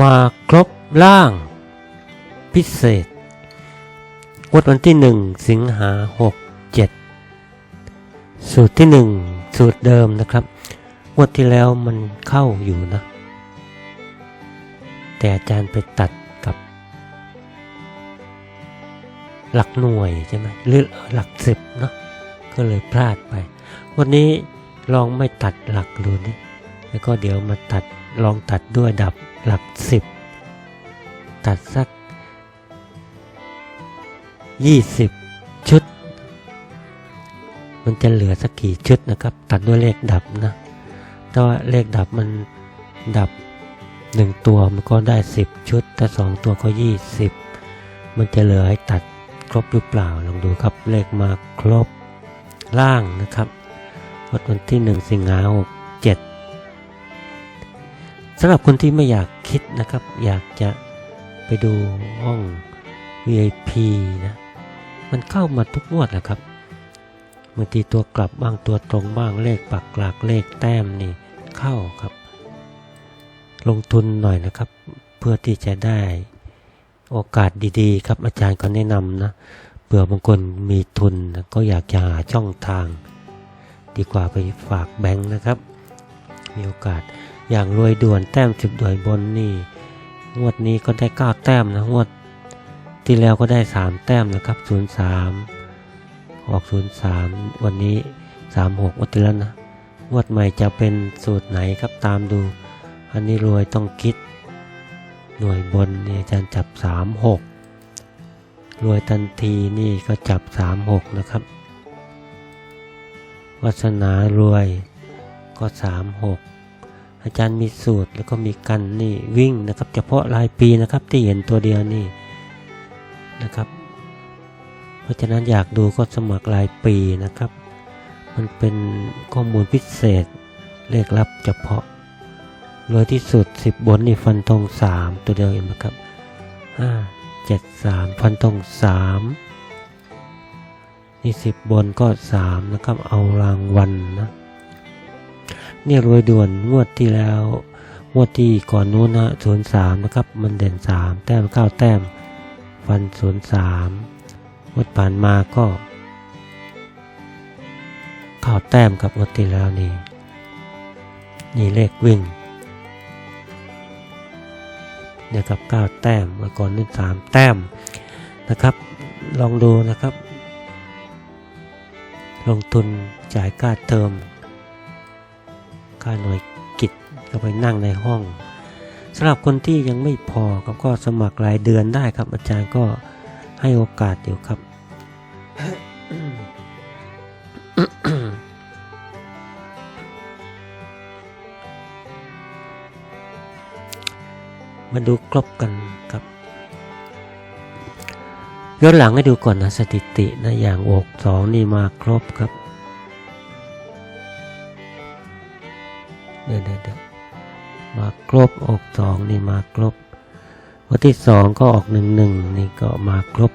มาครบล่าง พิเศษงวดวันที่หนึ่งสิงหาหกเจ็ดสูตรที่หนึ่งสูตรเดิมนะครับงวดที่แล้วมันเข้าอยู่นะ แต่อาจารย์ไปตัดกับ หลักหน่วยใช่ไหมหรือหลักสิบเนาะก็เลยพลาดไป วันนี้ลองไม่ตัดหลักดูนี่แล้วก็เดี๋ยวมาตัด ลองตัดด้วยดับหลักสิบตัดสักยี่สิบชุด มันจะเหลือสักกี่ชุดนะครับ ตัดด้วยเลขดับนะแต่ว่าเลขดับมันดับหนึ่งตัวมันก็ได้สิบชุด ถ้าสองตัวก็ยี่สิบมันจะเหลือให้ตัดครบหรือเปล่าลองดูครับเลขมาครบล่างนะครับวันที่หนึ่งสิงหาหกเจ็ด สำหรับคนที่ไม่อยากคิดนะครับ อยากจะไปดูห้อง VIP นะมันเข้ามาทุกงวดแหละครับบางทีตัวกลับบ้างตัวตรงบ้างเลขปักหลักเลขแต้มนี่เข้าครับ ลงทุนหน่อยนะครับ เพื่อที่จะได้โอกาสดีๆ ครับอาจารย์ก็แนะนำนะเผื่อบางคนมีทุนนะก็อยากจะหาช่องทาง ดีกว่าไปฝากแบงค์นะครับ มีโอกาส อย่างรวยด่วนแต้มสิบด่วยบนนี่งวดนี้ก็ได้เก้าแต้มนะงวด ที่แล้วก็ได้สามแต้มนะครับศูนย์สามออกศูนย์สามวันนี้สามหกวันที่แล้วนะงวดใหม่จะเป็นสูตรไหนครับตามดู อันนี้รวยต้องคิด หน่วยบนนี่อาจารย์จับสามหกรวยทันทีนี่ก็จับสามหกนะครับวาสนารวยก็สามหก อาจารย์มีสูตรแล้วก็มีกันนี่วิ่งนะครับ เฉพาะรายปีนะครับที่เห็นตัวเดียวนี่นะครับ เพราะฉะนั้นอยากดูก็สมัครรายปีนะครับ มันเป็นข้อมูลพิเศษเลขลับเฉพาะรวยที่สุด 10 บนนี่ฟันธง3 ตัวเดียวเองนะครับ5 7 3 ฟันธง3นี่10 บนก็ 3 นะครับ เอารางวัลนะ เนี่ยรวยด่วนงวดที่แล้ว งวดที่ก่อนนู้นนะศูนย์สามนะครับ มันเด่นสามแต้มเก้าแต้ม ฟันศูนย์สามงวดผ่านมาก็เก้าแต้มกับงวดที่แล้วนี่ นี่เลขวิ่งเนี่ยกับเก้าแต้มเมื่อก่อนนี่สามแต้มนะครับ ลองดูนะครับ ลงทุนจ่ายค่าเทอม ค่าหน่วยกิจก็ไปนั่งในห้องสำหรับคนที่ยังไม่พอครับก็สมัครรายเดือนได้ครับ อาจารย์ก็ให้โอกาสอยู่ครับ มาดูครบกันครับย้อนหลังให้ดูก่อนนะสถิตินะอย่างอกสองนี่มาครบครับ เดี๋ยวเดี๋ยวมาครบอกสองนี่มาครบวันที่สองก็ออกหนึ่งหนึ่งนี่ก็มาครบ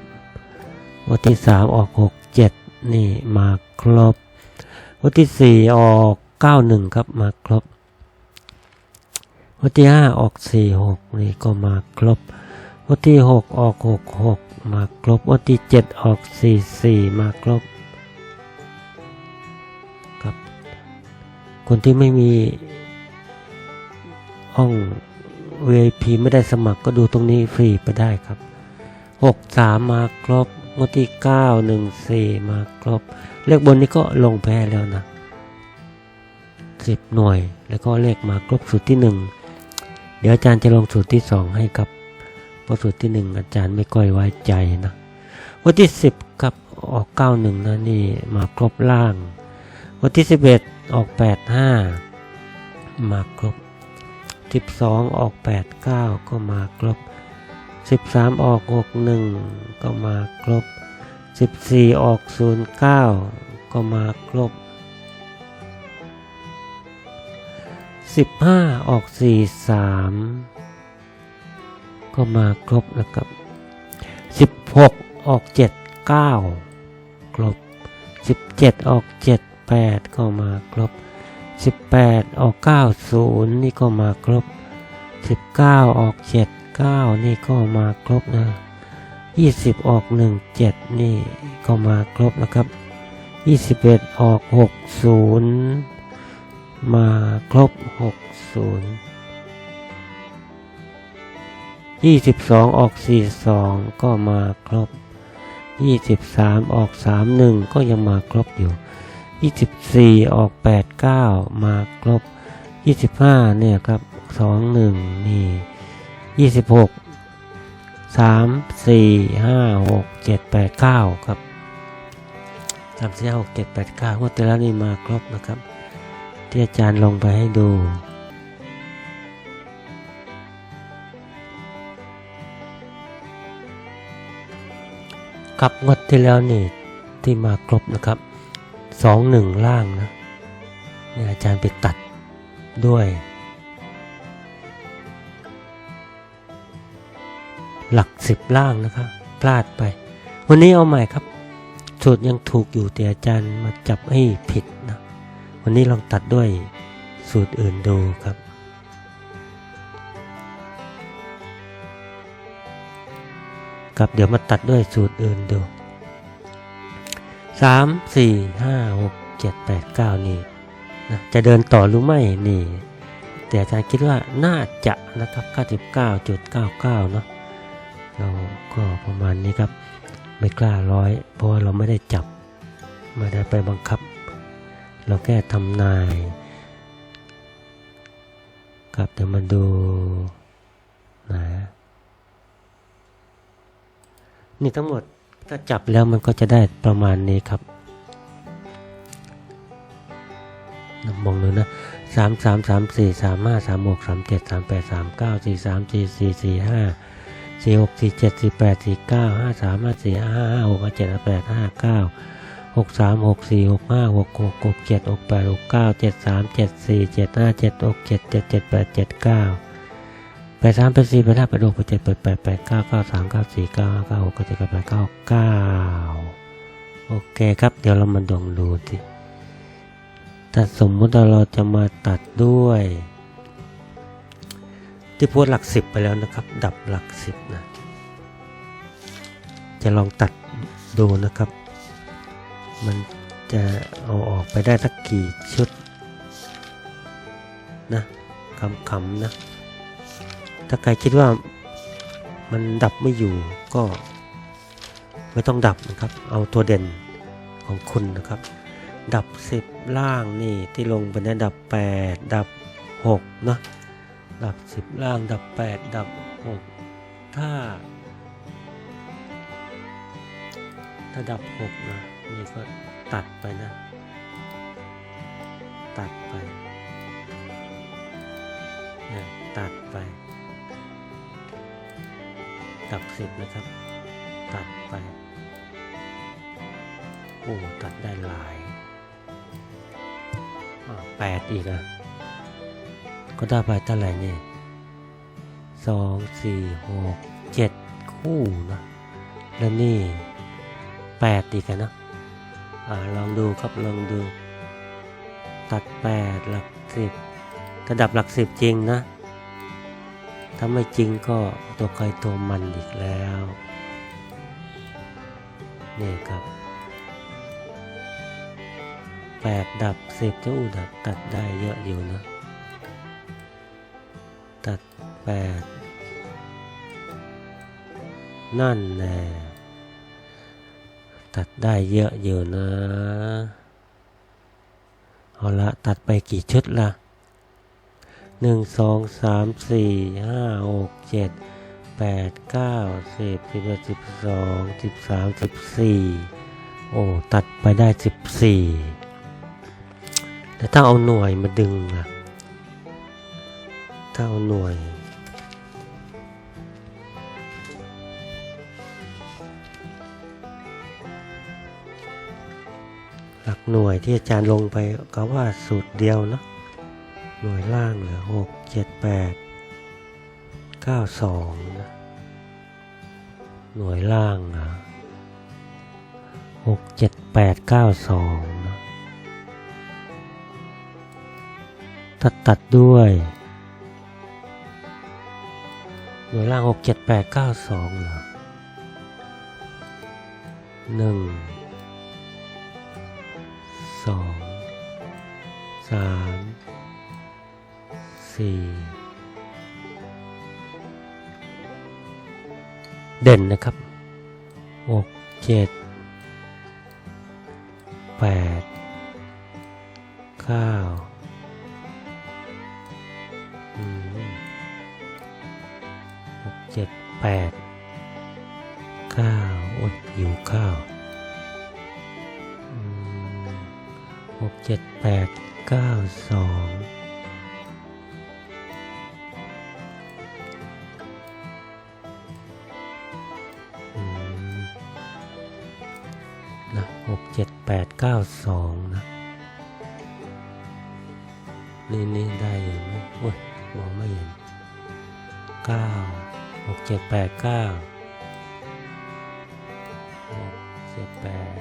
วันที่สามออกหกเจ็ดนี่มาครบวันที่สี่ออกเก้าหนึ่งครับมาครบวันที่ห้าออกสี่หกนี่ก็มาครบวันที่หกออกหกหกมาครบวันที่เจ็ดออกสี่สี่มาครบครับ คนที่ไม่มี ห้อง VIP ไม่ได้สมัครก็ดูตรงนี้ฟรีไปได้ครับ 63 มาครบงวดที่ 914 มาครบ เลขบนนี้ก็ลงแพ้แล้วนะ 10 หน่วย แล้วก็เลขมาครบสูตรที่ 1 เดี๋ยวอาจารย์จะลงสูตรที่ 2 ให้ครับ เพราะสูตรที่ 1 อาจารย์ไม่ค่อยไว้ใจนะวันที่ 10ครับออก 91 นะนี่มาครบล่าง วันที่ 11 ออก 85 มาครบ 12 ออก 89 ก็มาครบ 13 ออก 61 ก็มาครบ 14 ออก 09 ก็มาครบ 15 ออก 43 ก็มาครบนะครับ 16 ออก 79 ครบ 17 ออก 78 ก็มาครบ 18 ออก 90 นี่ก็มาครบสิบเก้าออกเจ็ดเก้านี่ก็มาครบนะยี่สิบออกหนึ่งเจ็ดนี่ก็มาครบนะครับยี่สิบเอ็ดออกหกศูนย์มาครบหกศูนย์ยี่สิบสองออกสี่สองก็มาครบยี่สิบสามออกสามหนึ่งก็ยังมาครบอยู่ ยี่สิบสี่ออกแปดเก้ามาครบยี่สิบห้าเนี่ยครับสองหนึ่งนี่ยี่สิบหกสามสี่ห้าหกเจ็ดแปดเก้าครับสามสี่ห้าหกเจ็ดแปดเก้างวดที่แล้วนี่มาครบนะครับ ที่อาจารย์ลงไปให้ดูกับงวดที่แล้วนี่ที่มาครบนะครับ สองหนึ่งล่างนะเนี่ยอาจารย์ไปตัดด้วย หลักสิบล่างนะครับ พลาดไป วันนี้เอาใหม่ครับสูตรยังถูกอยู่แต่อาจารย์มาจับให้ผิดนะ วันนี้ลองตัดด้วยสูตรอื่นดูครับครับเดี๋ยวมาตัดด้วยสูตรอื่นดู สามสี่ห้าหกเจ็ดแปดเก้านี่นะจะเดินต่อหรือไม่นี่ แต่อาจารย์คิดว่าน่าจะนะครับ99.99เนาะเราก็ประมาณนี้ครับ ไม่กล้าร้อย เพราะว่าเราไม่ได้จับไม่ได้ไปบังคับ เราแค่ทำนายครับเดี๋ยวมาดูนะนี่ทั้งหมด ถ้าจับแล้วมันก็จะได้ประมาณนี้ครับนะมองดูนะสามสามสามสี่สามห้าสามหกสามเจ็ดสามแปดสามเก้าสี่สามสี่สี่สี่ห้าสี่หกสี่เจ็ดสี่แปดสี่เก้าห้าสามห้าสี่ห้าห้าหกห้าเจ็ดห้าแปดห้าเก้าหกสามหกสี่หกห้าหกหกหกเจ็ดหกแปดหกเก้าเจ็ดสามเจ็ดสี่เจ็ดห้าเจ็ดหกเจ็ดเจ็ดเจ็ดแปดเจ็ดเก้า แปดสามแปดสี่แปดห้าแปดหกแปดเจ็ดแปดแปดแปดเก้าเก้าสามเก้าสี่เก้าเก้าหกเก้าเจ็ดเก้าแปดเก้าเก้าโอเคครับ เดี๋ยวเรามาดองดูสิถ้าสมมติว่าเราจะมาตัดด้วย ที่พูดหลักสิบไปแล้วนะครับ ดับหลักสิบนะ จะลองตัดดูนะครับ มันจะเอาออกไปได้สักกี่ชุดนะคำๆนะ ถ้าใครคิดว่ามันดับไม่อยู่ก็ไม่ต้องดับนะครับ เอาตัวเด่นของคุณนะครับ ดับสิบล่างนี่ที่ลงไปในดับแปดดับหกเนาะดับสิบล่างดับแปดดับหกถ้า ถ้าดับหกนะนี่ก็ตัดไปนะ ตัดไปเนี่ยตัดไป ดับสิบนะครับ ตัดไป โอ้ ตัดได้หลายแปดอีกอะ ก็ได้ไปเท่าไหร่เนี่ยสองสี่หกเจ็ดคู่นะแล้วนี่แปดอีกนะอ่าลองดูครับลองดู ตัดแปดหลักสิบถ้าดับหลักสิบจริงนะ ถ้าไม่จริงก็ตัวใครตัวมันอีกแล้วนี่ครับแปดดับสิบจะอู้ดับตัดได้เยอะอยู่นะตัดแปดนั่นแน่ตัดได้เยอะอยู่นะ เอาละตัดไปกี่ชุดละ หนึ่งสองสามสี่ห้าหกเจ็ดแปดเก้าสิบสิบเอ็ดสิบสองสิบสามสิบสี่โอ้ตัดไปได้สิบสี่แต่ถ้าเอาหน่วยมาดึงล่ะถ้าเอาหน่วย หลักหน่วยที่อาจารย์ลงไปก็ว่าสูตรเดียวเนาะ หน่วยล่างเหลือหกเจ็ดแปดเก้าสองนะหน่วยล่างอะหกเจ็ดแปดเก้าสองนะถ้าตัดด้วย หน่วยล่างหกเจ็ดแปดเก้าสองเหรอหนึ่งสองสาม สี่เด่นนะครับหกเจ็ดแปดเก้าหกเจ็ดแปดเก้าอ้ยหิวข้าวหกเจ็ดแปดเก้าสอง ก้าสองนะ นี่นี่ได้อยู่ไหมโอ้ยมองไม่เห็นเก้าหกเจ็ดแปดเก้าหกเจ็ดแปด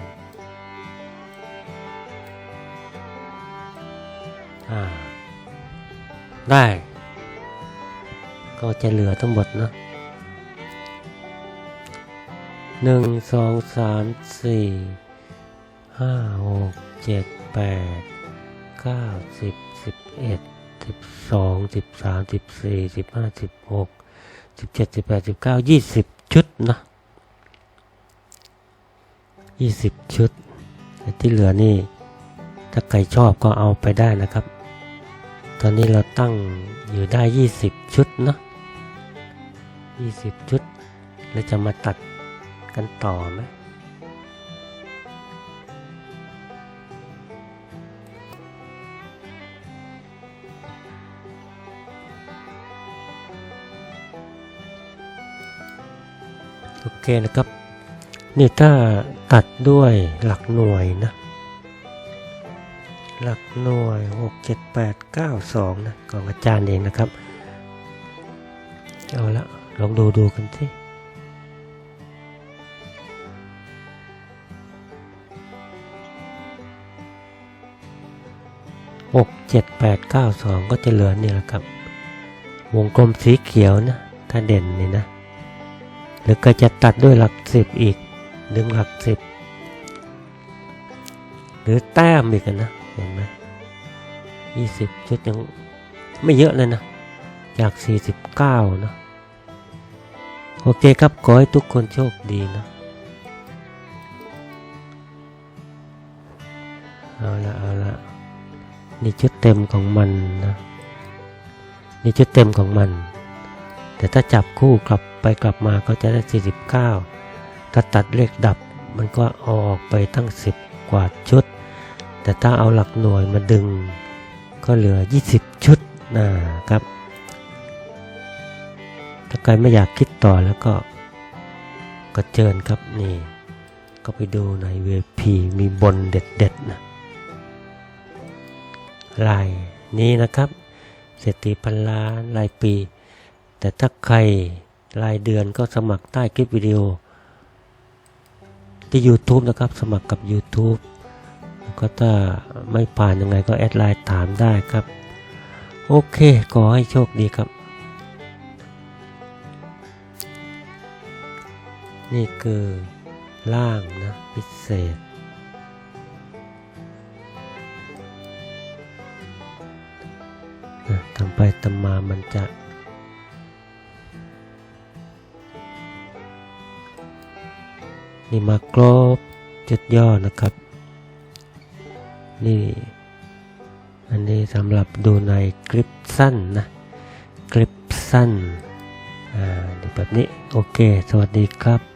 อ่า ได้ ก็จะเหลือทั้งหมดนะหนึ่งสองสามสี่ ห้าหกเจ็ดแปดเก้าสิบสิบเอ็ดสิบสองสิบสามสิบสี่สิบห้าสิบหกสิบเจ็ดสิบแปดสิบเก้ายี่สิบชุดนะยี่สิบชุดที่เหลือนี่ ถ้าใครชอบก็เอาไปได้นะครับ ตอนนี้เราตั้งอยู่ได้ยี่สิบชุดนะยี่สิบชุดเราจะมาตัดกันต่อไหม โอเคนะครับ นี่ถ้าตัดด้วยหลักหน่วยนะ หลักหน่วย 6 7 8 9 2 นะของอาจารย์เองนะครับ เอาละลองดูดูกันสิหกเจ็ดแปดเก้าสองก็จะเหลือนี่แหละครับ วงกลมสีเขียวนะ ถ้าเด่นนี่นะ หรือก็จะตัดด้วยหลักสิบอีกดึงหลักสิบหรือแต้มอีกนะเห็นไหมยี่สิบชุดยังไม่เยอะเลยนะ จากสี่สิบเก้านะโอเคครับ ขอให้ทุกคนโชคดีนะ เอาละเอาละนี่ชุดเต็มของมันนะ นี่ชุดเต็มของมัน แต่ถ้าจับคู่กลับ ไปกลับมาก็จะได้ 49 ถ้าตัดเลขดับมันก็อออกไปตั้ง 10 กว่าชุด แต่ถ้าเอาหลักหน่วยมาดึงก็เหลือ 20 ชุดนะครับ ถ้าใครไม่อยากคิดต่อแล้วก็ก็เชิญครับนี่ ก็ไปดูในเวพีมีบนเด็ดๆนะลายนี้นะครับเศรษฐีพันล้านรายปี แต่ถ้าใคร รายเดือนก็สมัครใต้คลิปวิดีโอ ที่ YouTube นะครับ สมัครกับ YouTube ก็ถ้าไม่ผ่านยังไงก็แอดไลน์ถามได้ครับ โอเค ขอให้โชคดีครับ นี่คือล่างนะ พิเศษนะทำไปทำมามันจะ นี่มากรอบจุดย่อนะครับ นี่ อันนี้สำหรับดูในคลิปสั้นนะ คลิปสั้น อ่าเดี๋ยวแบบนี้ โอเค สวัสดีครับ